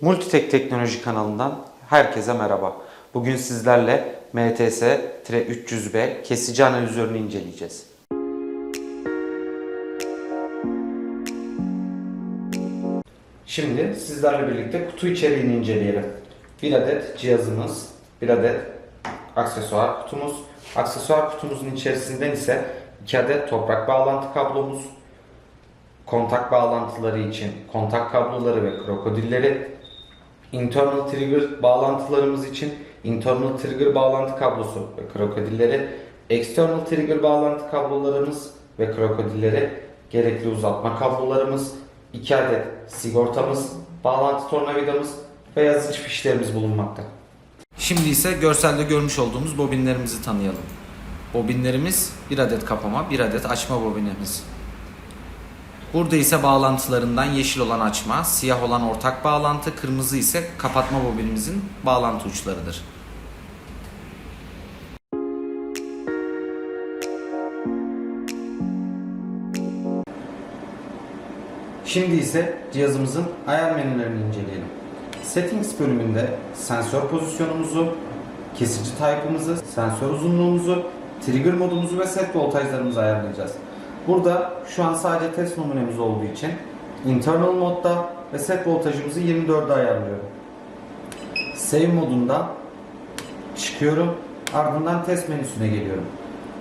Multitek Teknoloji kanalından herkese merhaba. Bugün sizlerle MTS-300B kesici analizörünü inceleyeceğiz. Şimdi sizlerle birlikte kutu içeriğini inceleyelim. Bir adet cihazımız, bir adet aksesuar kutumuz. Aksesuar kutumuzun içerisinden ise iki adet toprak bağlantı kablomuz, kontak bağlantıları için kontak kabloları ve krokodilleri, internal trigger bağlantılarımız için internal trigger bağlantı kablosu ve krokodilleri, external trigger bağlantı kablolarımız ve krokodilleri, gerekli uzatma kablolarımız, 2 adet sigortamız, bağlantı tornavidamız ve yazıcı fişlerimiz bulunmakta. Şimdi ise görselde görmüş olduğumuz bobinlerimizi tanıyalım. Bobinlerimiz bir adet kapama, bir adet açma bobinimiz. Burada ise bağlantılarından yeşil olan açma, siyah olan ortak bağlantı, kırmızı ise kapatma bobinimizin bağlantı uçlarıdır. Şimdi ise cihazımızın ayar menülerini inceleyelim. Settings bölümünde sensör pozisyonumuzu, kesici type'ımızı, sensör uzunluğumuzu, trigger modumuzu ve set voltajlarımızı ayarlayacağız. Burada şu an sadece test numunemiz olduğu için internal modda ve set voltajımızı 24'e ayarlıyorum. Save modunda çıkıyorum. Ardından test menüsüne geliyorum.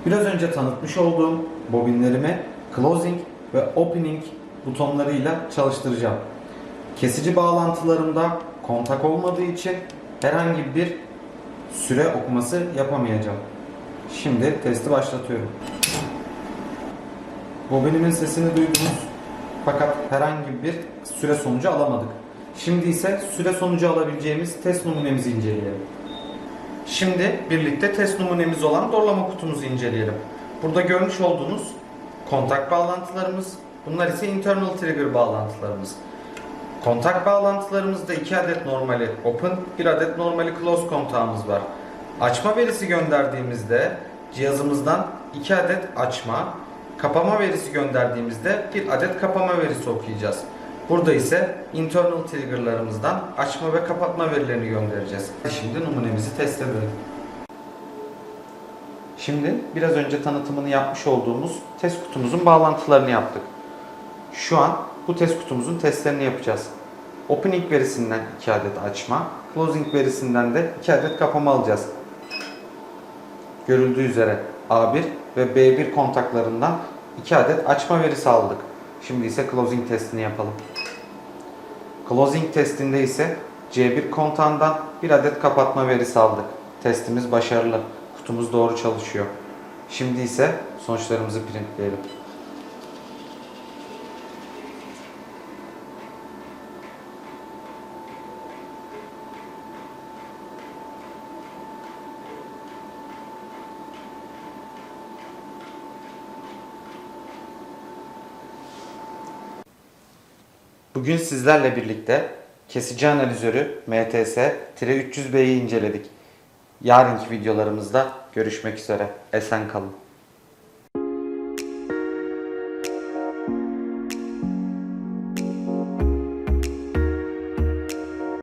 Biraz önce tanıtmış olduğum bobinlerimi closing ve opening butonlarıyla çalıştıracağım. Kesici bağlantılarımda kontak olmadığı için herhangi bir süre okuması yapamayacağım. Şimdi testi başlatıyorum. Bobinimin sesini duydunuz fakat herhangi bir süre sonucu alamadık. Şimdi ise süre sonucu alabileceğimiz test numunemizi inceleyelim. Şimdi birlikte test numunemiz olan doğrulama kutumuzu inceleyelim. Burada görmüş olduğunuz kontak bağlantılarımız, bunlar ise internal trigger bağlantılarımız. Kontak bağlantılarımızda 2 adet normali open, 1 adet normali close kontağımız var. Açma verisi gönderdiğimizde cihazımızdan 2 adet açma, kapama verisi gönderdiğimizde 1 adet kapama verisi okuyacağız. Burada ise internal triggerlarımızdan açma ve kapatma verilerini göndereceğiz. Şimdi numunemizi test edelim. Şimdi biraz önce tanıtımını yapmış olduğumuz test kutumuzun bağlantılarını yaptık. Şu an bu test kutumuzun testlerini yapacağız. Opening verisinden 2 adet açma, closing verisinden de 2 adet kapama alacağız. Görüldüğü üzere A1 ve B1 kontaklarından 2 adet açma verisi aldık. Şimdi ise closing testini yapalım. Closing testinde ise C1 kontağından 1 adet kapatma verisi aldık. Testimiz başarılı. Kutumuz doğru çalışıyor. Şimdi ise sonuçlarımızı printleyelim. Bugün sizlerle birlikte kesici analizörü MTS-300B'yi inceledik. Yarınki videolarımızda görüşmek üzere. Esen kalın.